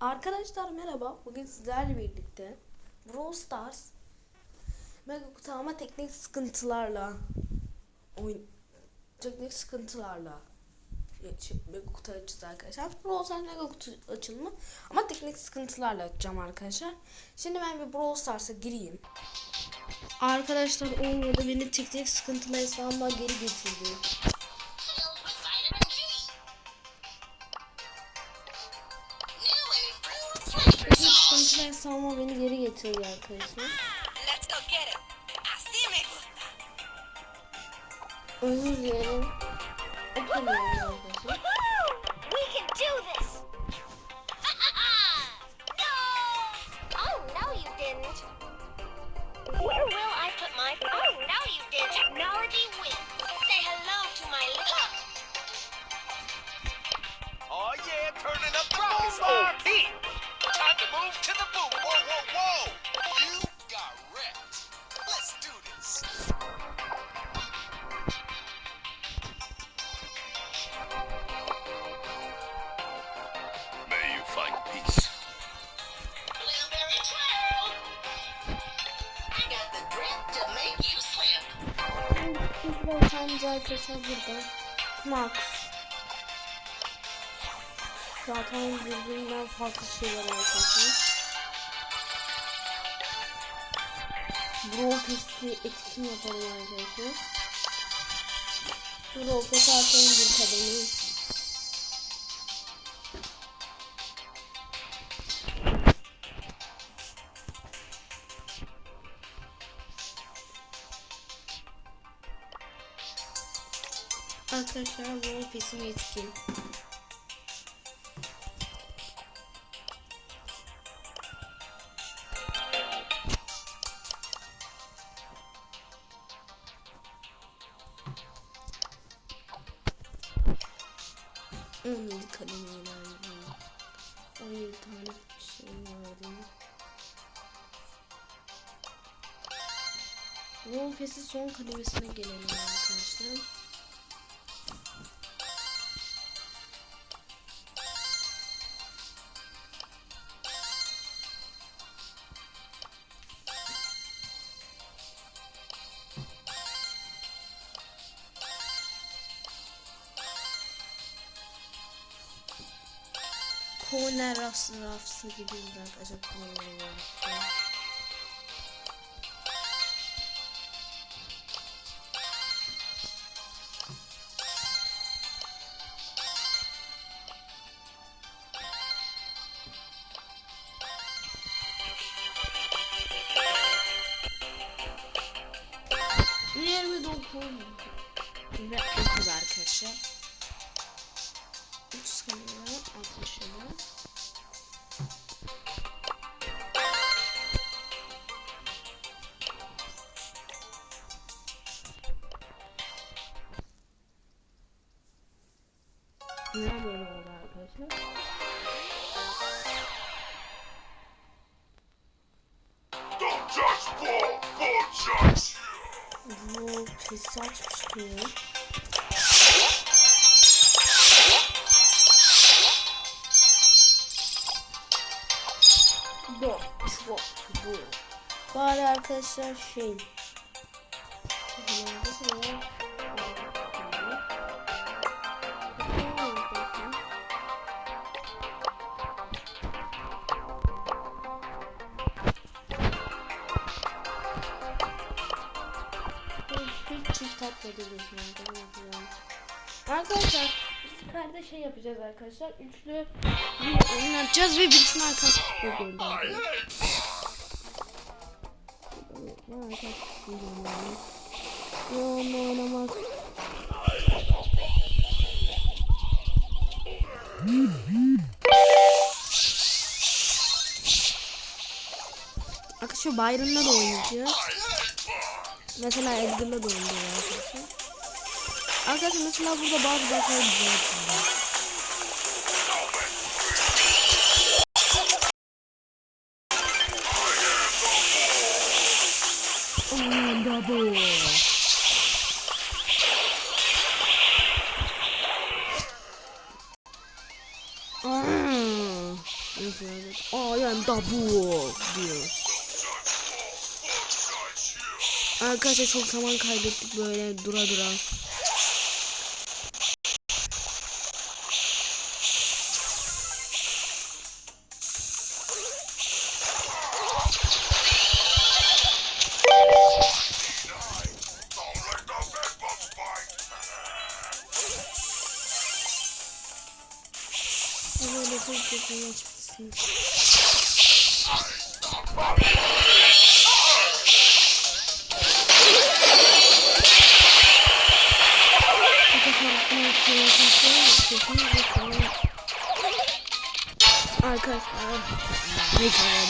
Arkadaşlar merhaba. Bugün sizlerle birlikte Brawl Stars Mega Kutu ama teknik sıkıntılarla oyun teknik sıkıntılarla Mega Kutu açacağız arkadaşlar. Brawl Stars Mega Kutu açılımı ama teknik sıkıntılarla açacağım arkadaşlar. Şimdi ben bir Brawl Stars'a gireyim. Arkadaşlar olmadı beni teknik sıkıntılı hesabıma geri getirdi. Sıkıntılı hesabıma beni geri getirdi arkadaşlar. Özür dilerim. Okumuyorum arkadaşlar burada. Max. Zaten birbirinden farklı şeyler arkadaşlar. Brawl Pass'i etkin yapalım arkadaşlar. Brawl Pass artı bir kadını. Arkadaşlar Brawl Pass'im etkin. On yedi kademe ilerledim. On yedi tane şey vardı. Pass'in son kademesine gelelim arkadaşlar. Corner rafsı rafsı gibi arkadaşlar corner rafsı. Yirmi dokuz ve dokuz arkadaşlar. 30 kamera 60 lira. Neden böyle oldu arkadaşlar? Don't judge Paul, Paul judge you. Bu pesi açmıştım. Bu, Bari arkadaşlar şey. Arkadaşlar bu sefer de şey yapacağız arkadaşlar. Üçlü bir oyun atacağız ve birisini arkadaşlar göndereceğiz. Yoğunla oynamak. Arkadaşlar Byron'la da oynayacağız. Mesela Edgar'la da oynayacağız arkadaşlar. Mesela burada bazı baklar güzel Aa, I am double diyor. Arkadaşlar çok zaman kaybettik böyle dura dura. Arkadaşlar ne kadar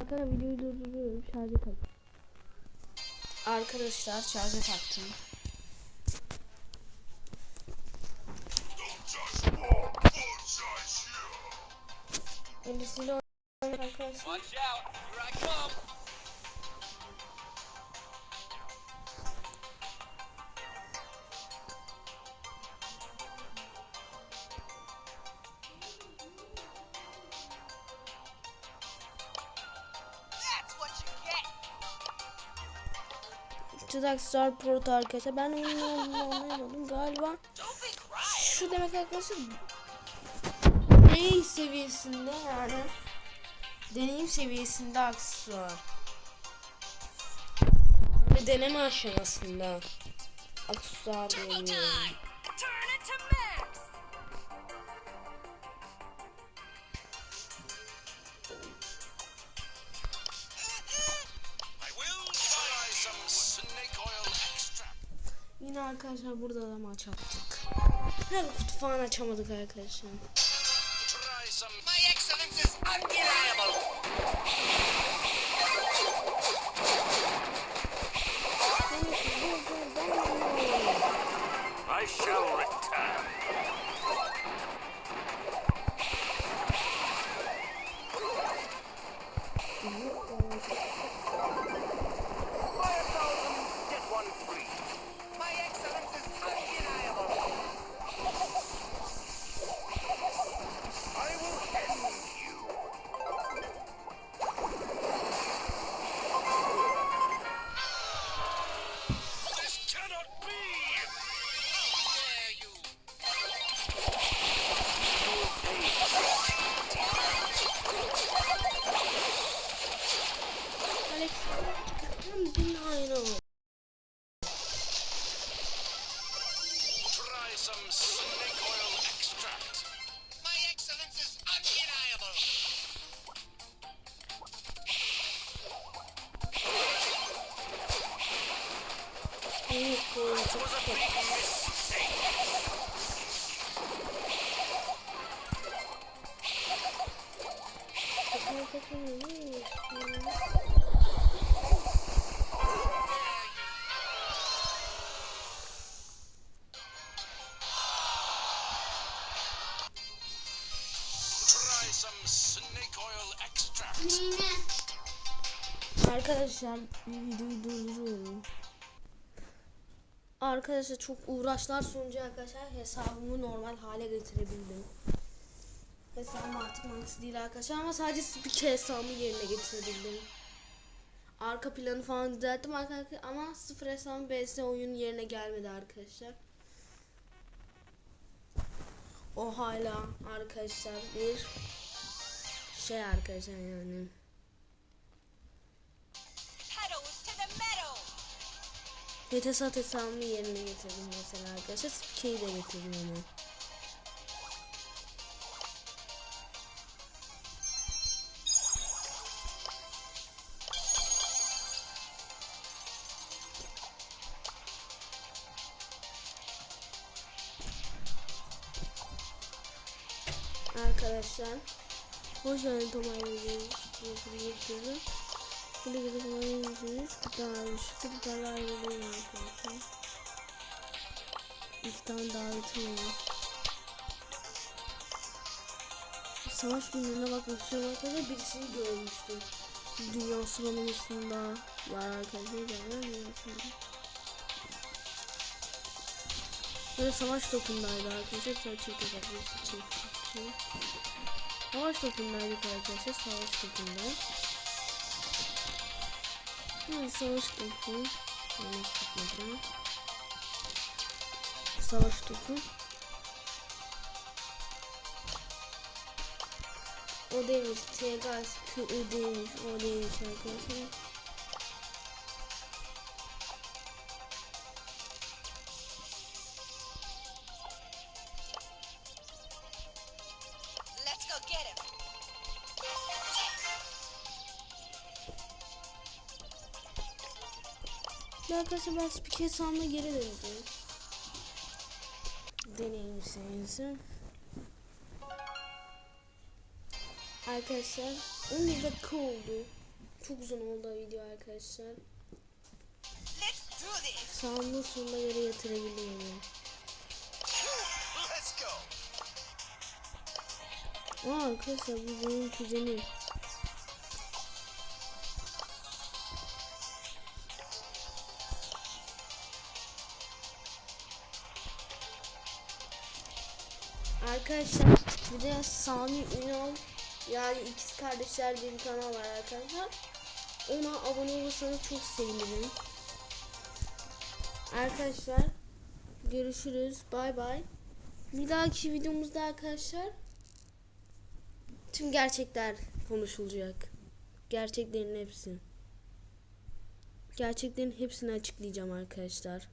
Arkadaşlar videoyu durduruyorum şarja tak. Arkadaşlar şarja taktım. You get. Tuzak Star Pro'da arkadaşlar. Ben olduğunu anlayamadım galiba. Şu demek arkadaşlar deney seviyesinde yani deneyim seviyesinde aksesuar. Ve deneme aşamasında aksesuar Turbo deniyor. time. Turn it to max. I will try some snake oil extract. Yine arkadaşlar burada da maç attık. Ne kutu falan açamadık arkadaşlar. Some. My excellence is undeniable. I shall arsenic oil extract. My excellence is undeniable. Thank you. Arkadaşlar videoyu durduruyorum. Arkadaşlar çok uğraşlar sonucu arkadaşlar hesabımı normal hale getirebildim. Hesabım artık max değil arkadaşlar ama sadece speaker hesabımı yerine getirebildim. Arka planı falan düzelttim arkadaşlar ama sıfır hesabım BS oyun yerine gelmedi arkadaşlar. O hala arkadaşlar bir şey arkadaşlar yani. Metesat hesabımı yerine getirdim mesela arkadaşlar. Spikeyi de getirdim onu. Arkadaşlar Hoş geldin Tomay Bey'in Burada gidip oynuyorsunuz. Kutularmış. Kutularla ayrılıyor arkadaşlar. İki tane davetim var. savaş günlerine bakmak istiyorum arkadaşlar. Birisini görmüştüm. Dünya sıralamasında var arkadaşlar. Böyle savaş topundaydı arkadaşlar. Yapıyoruz. Çift çift. Savaş topundaydık arkadaşlar. Savaş topunda. Evet savaş topu. Savaş topu. Savaş topu. O değilmiş. Tegas Q değilmiş. O değilmiş arkadaşlar. Ve arkadaşlar ben spiker hesabıma geri döneceğim. Deneyim serisi. Arkadaşlar 11 dakika oldu. Çok uzun oldu video arkadaşlar. Sağımda sonuna göre yatırabiliyorum. Aa arkadaşlar bu benim kuzenim. Arkadaşlar bir de Sami Ünal yani ikiz kardeşler bir kanal var arkadaşlar. Ona abone olursanız çok sevinirim. Arkadaşlar görüşürüz. Bay bay. Bir dahaki videomuzda arkadaşlar tüm gerçekler konuşulacak. Gerçeklerin hepsi. Gerçeklerin hepsini açıklayacağım arkadaşlar.